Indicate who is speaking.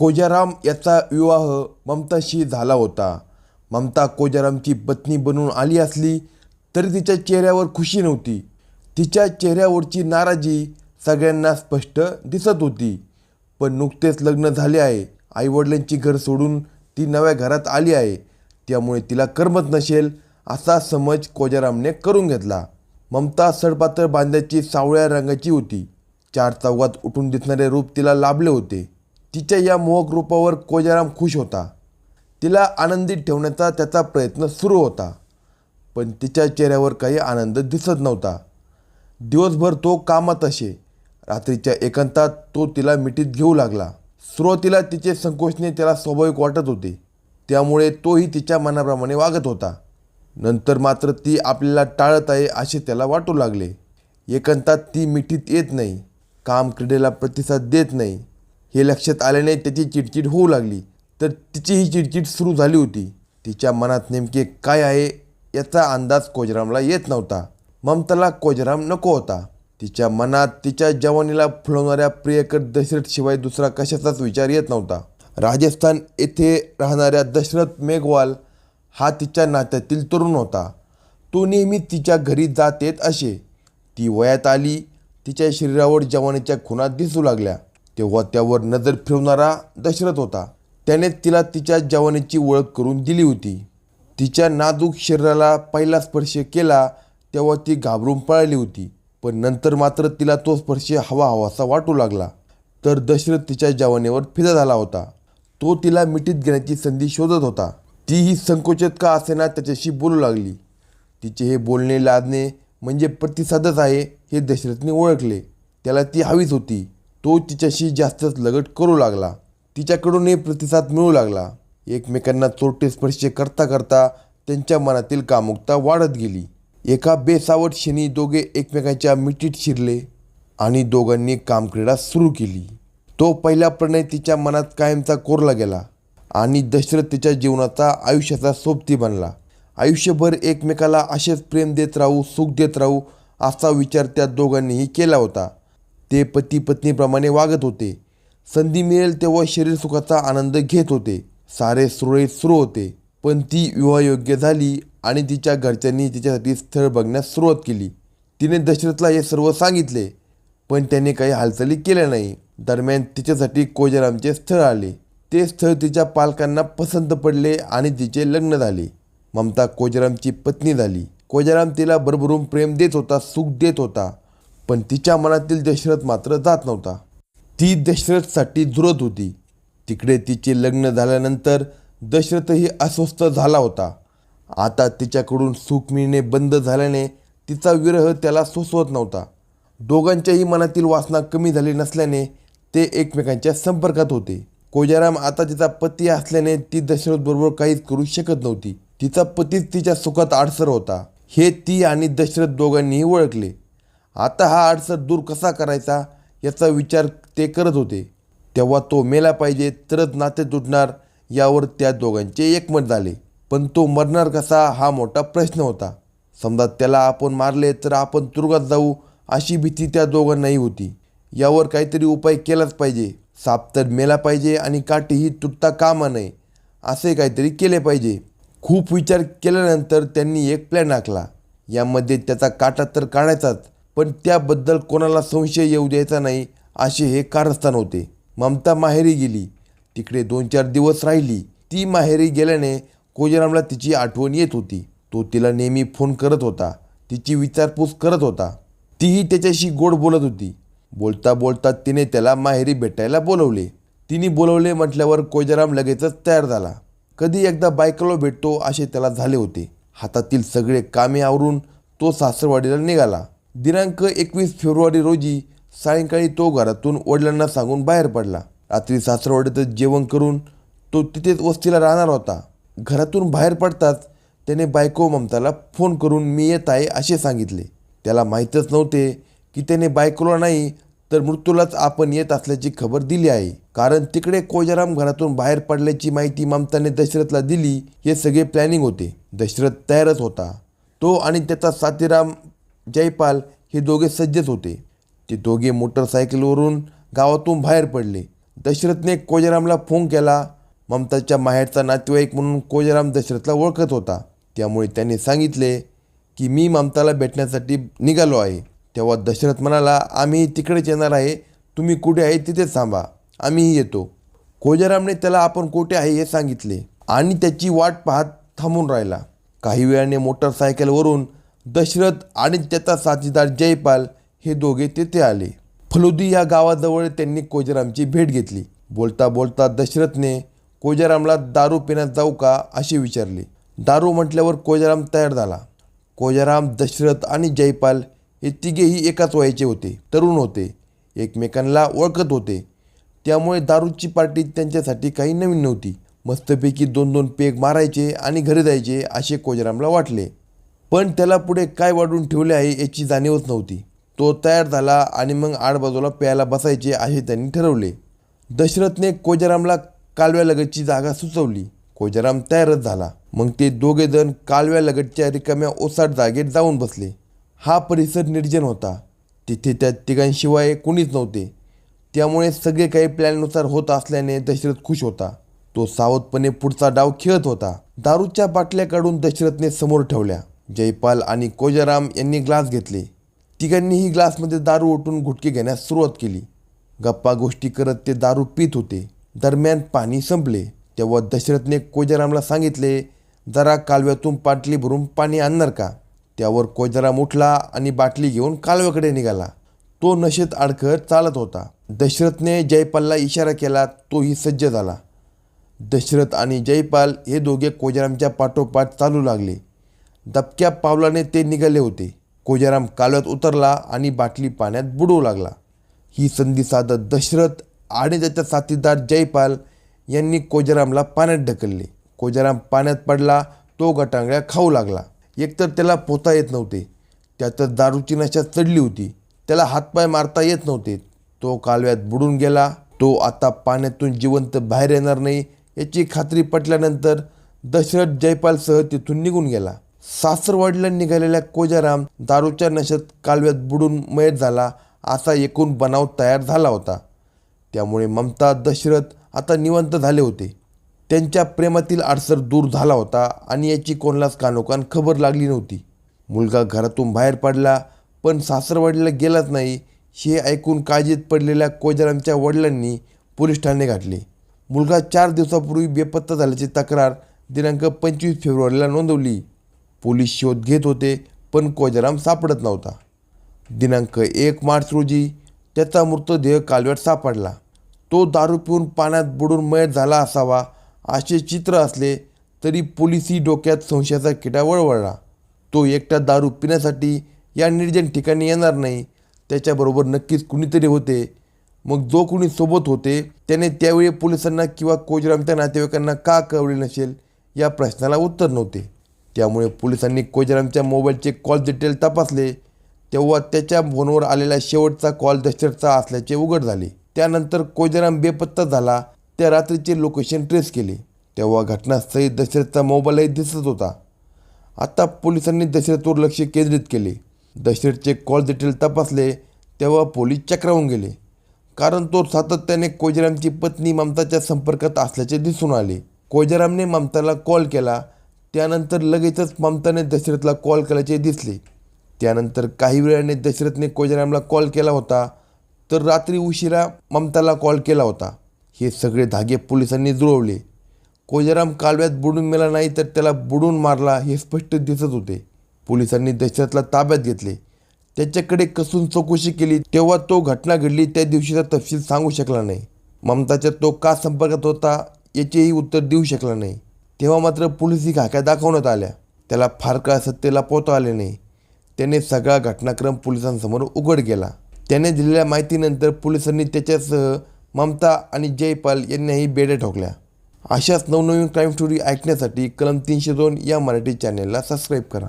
Speaker 1: कोजाराम याचा विवाह ममताशी झाला होता. ममता कोजारामची पत्नी बनून आली असली तरी तिच्या चेहऱ्यावर खुशी नव्हती. तिच्या चेहऱ्यावरची नाराजी सगळ्यांना स्पष्ट दिसत होती. पण नुकतेच लग्न झाले आहे. आईवडिलांची घर सोडून ती नव्या घरात आली आहे. त्यामुळे तिला करमत नसेल असा समज कोजारामने करून घेतला. ममता सडपातळ बांध्याची सावळ्या रंगाची होती. चार चौघात उठून दिसणारे रूप तिला लाभले होते. तिच्या या मोहक रूपावर कोजाराम खुश होता. तिला आनंदित ठेवण्याचा त्याचा प्रयत्न सुरू होता. पण तिच्या चेहऱ्यावर काही आनंद दिसत नव्हता. दिवसभर तो कामात असे. रात्रीच्या एकांतात तो तिला मिठीत घेऊ लागला. सुरुवातीला तिचे संकोचने त्याला स्वाभाविक वाटत होते. त्यामुळे तोही तिच्या मनाप्रमाणे वागत होता. नंतर मात्र ती आपल्याला टाळत आहे असे त्याला वाटू लागले. एकांतात ती मिठीत येत नाही. काम क्रीडेला प्रतिसाद देत नाही. हे लक्षात आल्याने त्याची चिडचिड होऊ लागली. तर तिची ही चिडचिड सुरू झाली होती. तिच्या मनात नेमके काय आहे याचा अंदाज कोजरामला येत नव्हता. ममताला कोजराम नको होता. तिच्या मनात तिच्या जवानीला फुलवणाऱ्या प्रियकर दशरथशिवाय दुसरा कशाचाच विचार येत नव्हता. राजस्थान येथे राहणाऱ्या दशरथ मेघवाल हा तिच्या नात्यातील तरुण होता. तो नेहमी तिच्या घरी जात येत असे. ती वयात आली तिच्या शरीरावर जवानीच्या खुणा दिसू लागल्या. तेव्हा त्यावर नजर फिरवणारा दशरथ होता. त्याने तिला तिच्या जवानीची ओळख करून दिली होती. तिच्या नाजूक शरीराला पहिला स्पर्श केला तेव्हा ती घाबरून पळाली होती. पण नंतर मात्र तिला तो स्पर्श हवा हवासा वाटू लागला. तर दशरथ तिच्या जवानीवर फिदा झाला होता. तो तिला मिठीत घेण्याची संधी शोधत होता. तीही संकोचित का असेना त्याच्याशी बोलू लागली? तिचे हे बोलणे लादणे म्हणजे प्रतिसादच आहे हे दशरथने ओळखले. त्याला ती हवीच होती. तो तिच्याशी जास्तच लगट करू लागला. तिच्याकडूनही प्रतिसाद मिळू लागला. एकमेकांना चोरटे स्पर्श करता करता त्यांच्या मनातील कामुकता वाढत गेली. एका बेसावट क्षणी दोघे एकमेकांच्या मिठीत शिरले आणि दोघांनी कामक्रीडा सुरू केली. तो पहिला प्रणय तिच्या मनात कायमचा कोरला गेला आणि दशरथ तिच्या जीवनाचा आयुष्याचा सोबती बनला. आयुष्यभर एकमेकाला असेच प्रेम देत राहू सुख देत राहू असा विचार त्या दोघांनीही केला होता. ते पती पत्नीप्रमाणे वागत होते. संधी मिळेल तेव्हा शरीर सुखाचा आनंद घेत होते. सारे सुरळीत सुरू होते. पण ती विवाहयोग्य झाली आणि तिच्या घरच्यांनी तिच्यासाठी स्थळ बघण्यास सुरुवात केली. तिने दशरथला हे सर्व सांगितले पण त्याने काही हालचाली केल्या नाही. दरम्यान तिच्यासाठी कोजरामचे स्थळ आले. ते स्थळ तिच्या पालकांना पसंत पडले आणि तिचे लग्न झाले. ममता कोजरामची पत्नी झाली. कोजाराम तिला भरभरून प्रेम देत होता सुख देत होता. पण तिच्या मनातील दशरथ मात्र जात नव्हता. ती दशरथसाठी झुरत होती. तिकडे तिचे लग्न झाल्यानंतर दशरथही अस्वस्थ झाला होता. आता तिच्याकडून सुख मिळणे बंद झाल्याने तिचा विरह त्याला सोसवत नव्हता. दोघांच्याही मनातील वासना कमी झाली नसल्याने ते एकमेकांच्या संपर्कात होते. कोजाराम आता तिचा पती असल्याने ती दशरथबरोबर काहीच करू शकत नव्हती. तिचा पतीच तिच्या सुखात आडसर होता. हे ती आणि दशरथ दोघांनीही ओळखले. आता हा अडसर दूर कसा करायचा याचा विचार ते करत होते. तेव्हा तो मेला पाहिजे तरच नाते तुटणार यावर त्या दोघांचे एकमत झाले. पण तो मरणार कसा हा मोठा प्रश्न होता. समजा त्याला आपण मारले तर आपण तुरुंगात जाऊ अशी भीती त्या दोघांनाही होती. यावर काहीतरी उपाय केलाच पाहिजे. साप तर मेला पाहिजे आणि काठीही तुटता कामा नये असे काहीतरी केले पाहिजे. खूप विचार केल्यानंतर त्यांनी एक प्लॅन आखला. यामध्ये त्याचा काटा तर काढायचाच पण त्याबद्दल कोणाला संशय येऊ द्यायचा नाही असे हे कारस्थान होते. ममता माहेरी गेली. तिकडे दोन चार दिवस राहिली. ती माहेरी गेल्याने कोजरामला तिची आठवण येत होती. तो तिला नेहमी फोन करत होता. तिची विचारपूस करत होता. तीही त्याच्याशी गोड बोलत होती. बोलता बोलता तिने त्याला माहेरी भेटायला बोलवले. तिने बोलवले म्हटल्यावर कोजाराम लगेचच तयार झाला. कधी एकदा बायकोला भेटतो असे त्याला झाले होते. हातातील सगळे कामे आवरून तो सासरवाडीला निघाला. दिनांक एकवीस फेब्रुवारी रोजी सायंकाळी तो घरातून वडिलांना सांगून बाहेर पडला. रात्री सासरवाडीतच जेवण करून तो तिथेच वस्तीला राहणार होता. घरातून बाहेर पडताच त्याने बायको ममताला फोन करून मी येत आहे असे सांगितले. त्याला माहीतच नव्हते की त्याने बायकोला नाही तर मृत्यूलाच आपण येत असल्याची खबर दिली आहे. कारण तिकडे कोजाराम घरातून बाहेर पडल्याची माहिती ममताने दशरथला दिली. हे सगळे प्लॅनिंग होते. दशरथ तयारच होता. तो आणि त्याचा साथीराम जयपाल हे दोघे सज्जच होते. ते दोघे मोटरसायकलवरून गावातून बाहेर पडले. दशरथने कोजारामला फोन केला. ममताच्या माहेरचा नातेवाईक म्हणून कोजाराम दशरथला ओळखत होता. त्यामुळे त्याने सांगितले की मी ममताला भेटण्यासाठी निघालो आहे. तेव्हा दशरथ म्हणाला आम्ही तिकडेच येणार आहे. तुम्ही कुठे आहे तिथेच थांबा. आम्हीही येतो. कोजारामने त्याला आपण कुठे आहे हे सांगितले आणि त्याची वाट पाहत थांबून राहिला. काही वेळाने मोटरसायकलवरून दशरथ आणि त्याचा साथीदार जयपाल हे दोघे तेथे आले. फलुदी या गावाजवळ त्यांनी कोजारामची भेट घेतली. बोलता बोलता दशरथने कोजारामला दारू पिण्यात जाऊ का असे विचारले. दारू म्हटल्यावर कोजाराम तयार झाला. कोजाराम दशरथ आणि जयपाल हे तिघेही एकाच वयाचे होते तरुण होते. एकमेकांना ओळखत होते. त्यामुळे दारूची पार्टी त्यांच्यासाठी काही नवीन नव्हती. मस्तपैकी दोन दोन पेग मारायचे आणि घरी जायचे असे कोजारामला वाटले. पण त्याला पुढे काय वाढून ठेवले आहे याची जाणीवच नव्हती. तो तयार झाला आणि मग आडबाजूला प्यायला बसायचे असे त्यांनी ठरवले. दशरथने कोजारामला कालव्यालगतची जागा सुचवली. कोजाराम तयारच झाला. मग ते दोघे जण कालव्यालगतच्या रिकाम्या ओसाट जागेत जाऊन बसले. हा परिसर निर्जन होता. तिथे त्या तिघांशिवाय कुणीच नव्हते. त्यामुळे सगळे काही प्लॅननुसार होत असल्याने दशरथ खुश होता. तो सावधपणे पुढचा डाव खेळत होता. दारूच्या बाटल्या काढून दशरथने समोर ठेवल्या. जयपाल आणि कोजाराम यांनी ग्लास घेतले. तिघांनीही ग्लासमध्ये दारू ओतून गुटके घेण्यास सुरुवात केली. गप्पा गोष्टी करत ते दारू पित होते. दरम्यान पाणी संपले. तेव्हा दशरथने कोजारामला सांगितले जरा कालव्यातून बाटली भरून पाणी आणणार का? त्यावर कोजाराम उठला आणि बाटली घेऊन कालव्याकडे निघाला. तो नशेत अडखळत चालत होता. दशरथने जयपालला इशारा केला तोही सज्ज झाला. दशरथ आणि जयपाल हे दोघे कोजारामच्या पाठोपाठ चालू लागले. दबक्या पावलाने ते निघाले होते. कोजाराम कालव्यात उतरला आणि बाटली पाण्यात बुडवू लागला. ही संधी साधत दशरथ आणि त्याचा साथीदार जयपाल यांनी कोजारामला पाण्यात ढकलले. कोजाराम पाण्यात पडला तो गटांगळ्या खाऊ लागला. एकतर त्याला पोता येत नव्हते. त्यातच दारूची नशा चढली होती. त्याला हातपाय मारता येत नव्हते. तो कालव्यात बुडून गेला. तो आता पाण्यातून जिवंत बाहेर येणार नाही याची खात्री पटल्यानंतर दशरथ जयपालसह तिथून निघून गेला. सासरवाडीला निघालेल्या कोजाराम दारूच्या नशेत कालव्यात बुडून मयत झाला असा एकूण बनाव तयार झाला होता. त्यामुळे ममता दशरथ आता निवंत झाले होते. त्यांच्या प्रेमातील अडसर दूर झाला होता आणि याची कोणालाच कानोकान खबर लागली नव्हती. मुलगा घरातून बाहेर पडला पण सासरवाडीला गेलाच नाही हे ऐकून काळजीत पडलेल्या कोजारामच्या वडिलांनी पोलीस ठाणे गाठले. मुलगा चार दिवसापूर्वी बेपत्ता झाल्याची तक्रार दिनांक पंचवीस फेब्रुवारीला नोंदवली. पोलीस शोध घेत होते पण कोजाराम सापडत नव्हता. दिनांक एक मार्च रोजी त्याचा मृतदेह कालव्यात सापडला. तो दारू पिऊन पाण्यात बुडून मयत झाला असावा असे चित्र असले तरी पोलिसी डोक्यात संशयाचा किटा वळवळला. तो एकटा दारू पिण्यासाठी या निर्जन ठिकाणी येणार नाही. त्याच्याबरोबर नक्कीच कुणीतरी होते. मग जो कुणी सोबत होते त्याने त्यावेळी पोलिसांना किंवा कोजरामच्या नातेवाईकांना का कळवले नसेल या प्रश्नाला उत्तर नव्हते. त्यामुळे पोलिसांनी कोजरामच्या मोबाईलचे कॉल डिटेल तपासले. तेव्हा त्याच्या फोनवर आलेला शेवटचा कॉल दशरथचा असल्याचे उघड झाले. त्यानंतर कोजराम बेपत्ता झाला. त्या रात्रीचे लोकेशन ट्रेस केले. तेव्हा घटनास्थळी दशरथचा मोबाईलही दिसत होता. आता पोलिसांनी दशरथवर लक्ष केंद्रित केले. दशरथचे कॉल डिटेल तपासले. तेव्हा पोलीस चक्रावून गेले. कारण तो सातत्याने कोजरामची पत्नी ममताच्या संपर्कात असल्याचे दिसून आले. कोजरामने ममताला कॉल केला. त्यानंतर लगेचच ममताने दशरथला कॉल केल्याचे दिसले. त्यानंतर काही वेळाने दशरथने कोजरामला कॉल केला होता तर रात्री उशिरा ममताला कॉल केला होता. हे सगळे धागे पोलिसांनी जुळवले. कोजाराम कालव्यात बुडून मेला नाही तर त्याला बुडून मारला हे स्पष्ट दिसत होते. पोलिसांनी दशरथला ताब्यात घेतले. त्याच्याकडे कसून चौकशी केली तेव्हा तो घटना घडली त्या दिवशीचा तपशील सांगू शकला नाही. ममताच्या तो का संपर्कात होता याचेही उत्तर देऊ शकला नाही. तेव्हा मात्र पोलिसी खाक्या दाखवण्यात आल्या. त्याला फार काळ सत्तेला पोहता आले नाही. त्याने सगळा घटनाक्रम पोलिसांसमोर उघड केला. त्याने दिलेल्या माहितीनंतर पोलिसांनी त्याच्यासह ममता आणि जयपाल यांनाही बेड्या ठोकल्या. अशाच नवनवीन क्राईम स्टोरी ऐकण्यासाठी कलम तीनशे दोन या मराठी चॅनेलला सबस्क्राईब करा.